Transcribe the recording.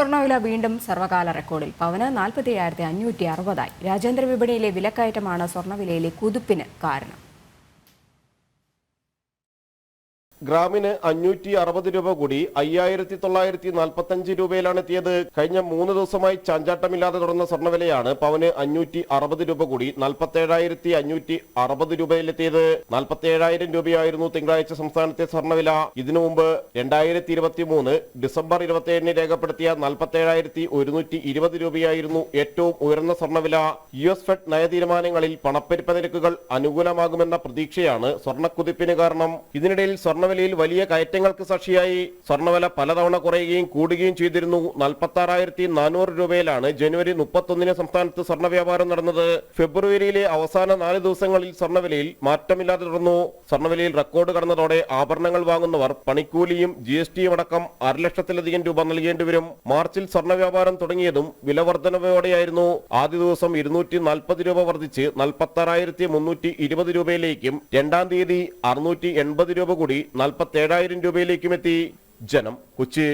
സ്വർണവില വീണ്ടും സർവകാല റെക്കോർഡിൽ. പവന് നാൽപ്പത്തി അഞ്ഞൂറ്റി അറുപതായി. രാജ്യാന്തര വിപണിയിലെ വിലക്കയറ്റമാണ് സ്വർണവിലയിലെ കുതിപ്പിന് കാരണം. ഗ്രാമിന് അഞ്ഞൂറ്റി അറുപത് രൂപ കൂടി അയ്യായിരത്തി തൊള്ളായിരത്തി നാൽപ്പത്തി അഞ്ച് രൂപയിലാണ് എത്തിയത്. കഴിഞ്ഞ മൂന്ന് ദിവസമായി ചാഞ്ചാട്ടമില്ലാതെ തുടർന്ന സ്വർണവിലയാണ് പവന് അഞ്ഞൂറ്റി അറുപത് രൂപ കൂടി നാൽപ്പത്തേഴായിരത്തി അഞ്ഞൂറ്റി അറുപത് രൂപയിലെത്തിയത്. നാൽപ്പത്തേഴായിരം രൂപയായിരുന്നു തിങ്കളാഴ്ച സംസ്ഥാനത്തെ സ്വർണവില. ഇതിനു മുമ്പ് രണ്ടായിരത്തി ഇരുപത്തി മൂന്ന് ഡിസംബർ ഇരുപത്തിയേഴിന് രേഖപ്പെടുത്തിയ നാൽപ്പത്തേഴായിരത്തി ഒരുന്നൂറ്റി ഇരുപത് രൂപയായിരുന്നു ഏറ്റവും ഉയർന്ന സ്വർണവില. യു എസ് ഫെഡ് നയതീരുമാനങ്ങളിൽ പണപ്പെരുപ്പ നിരക്കുകൾ അനുകൂലമാകുമെന്ന പ്രതീക്ഷയാണ് സ്വർണക്കുതിപ്പിന് കാരണം. ഇതിനിടയിൽ സ്വർണവിലയിൽ വലിയ കയറ്റങ്ങൾക്ക് സാക്ഷിയായി സ്വർണവില പലതവണ കുറയുകയും കൂടുകയും ചെയ്തിരുന്നു. നാൽപ്പത്തി ആറായിരത്തി നാനൂറ് രൂപയിലാണ് ജനുവരി മുപ്പത്തൊന്നിന് സംസ്ഥാനത്ത് സ്വർണ വ്യാപാരം നടന്നത്. ഫെബ്രുവരിയിലെ അവസാന നാല് ദിവസങ്ങളിൽ സ്വർണവിലയിൽ മാറ്റമില്ലാതെ തുടർന്നു. സ്വർണവിലയിൽ റെക്കോർഡ് കടന്നതോടെ ആഭരണങ്ങൾ വാങ്ങുന്നവർ പണിക്കൂലിയും ജി എസ് ടിയും അടക്കം അരലക്ഷത്തിലധികം രൂപ നൽകേണ്ടി വരും. മാർച്ചിൽ സ്വർണ വ്യാപാരം തുടങ്ങിയതും വില വർധനവോടെയായിരുന്നു ആദ്യ ദിവസം ഇരുന്നൂറ്റി നാൽപ്പത് രൂപ വർദ്ധിച്ച് നാൽപ്പത്തി മുന്നൂറ്റി ഇരുപത് രൂപയിലേക്കും രണ്ടാം തീയതി അറുന്നൂറ്റി എൺപത് രൂപ കൂടി നാൽപ്പത്തി ഏഴായിരം രൂപയിലേക്കും എത്തി ജനം കൊച്ചി.